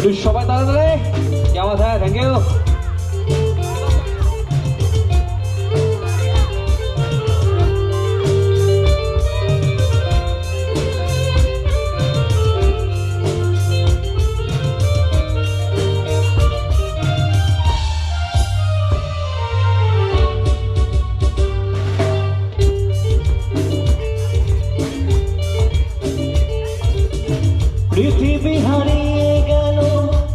একটু সবাই তাড়াতাড়ি কেমন আছে? থ্যাংক ইউ পৃথিবী হারিয়ে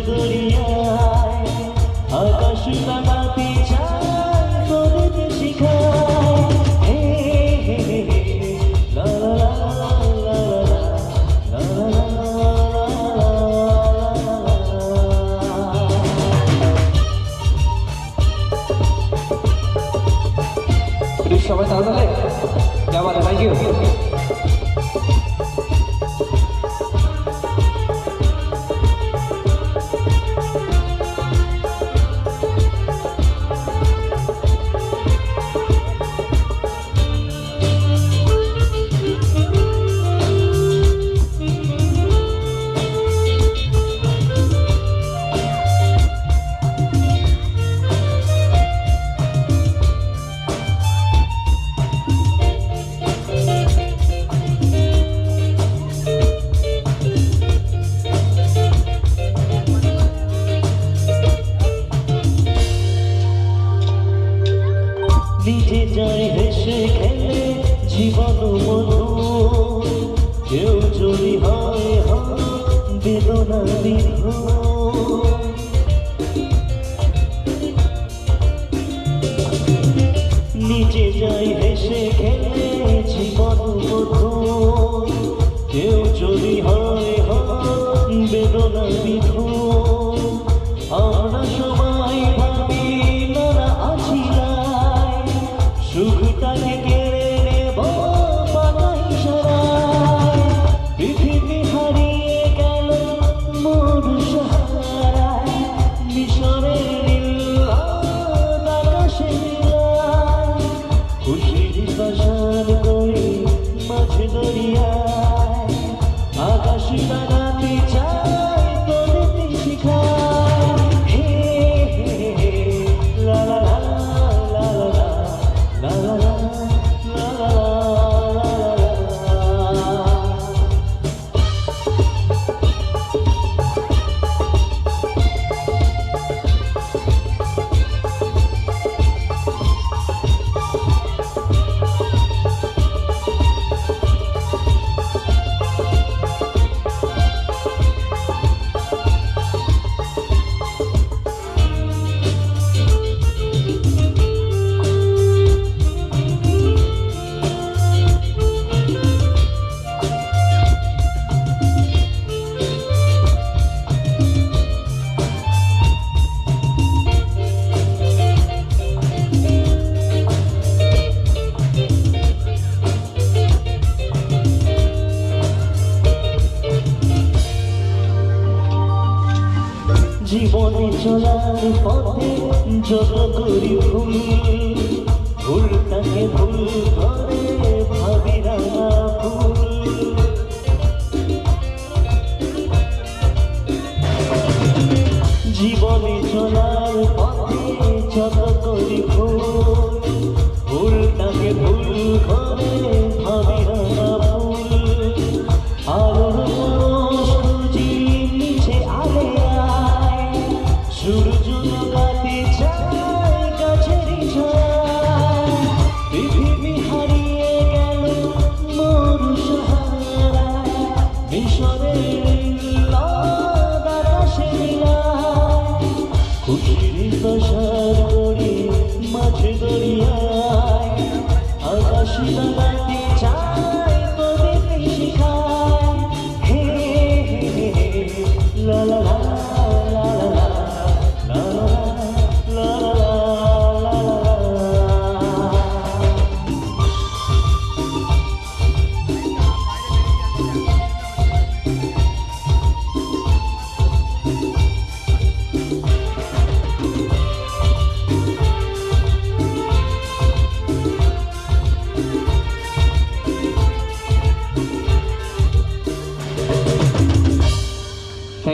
দরিয়ায় আকাশ কানাতে চায় করিতে শিখায় সবাই তাহলে যাবার থ্যাংক ইউ ভেসে যায়, হেসে খেলে জীবন মধু কেউ যদি হয় বেদনা দীর্ঘ নিচে যায় হেসে খেলে জীবনে চলার পথে যত করি ভুল ভুলটাকে ভুল Thank you.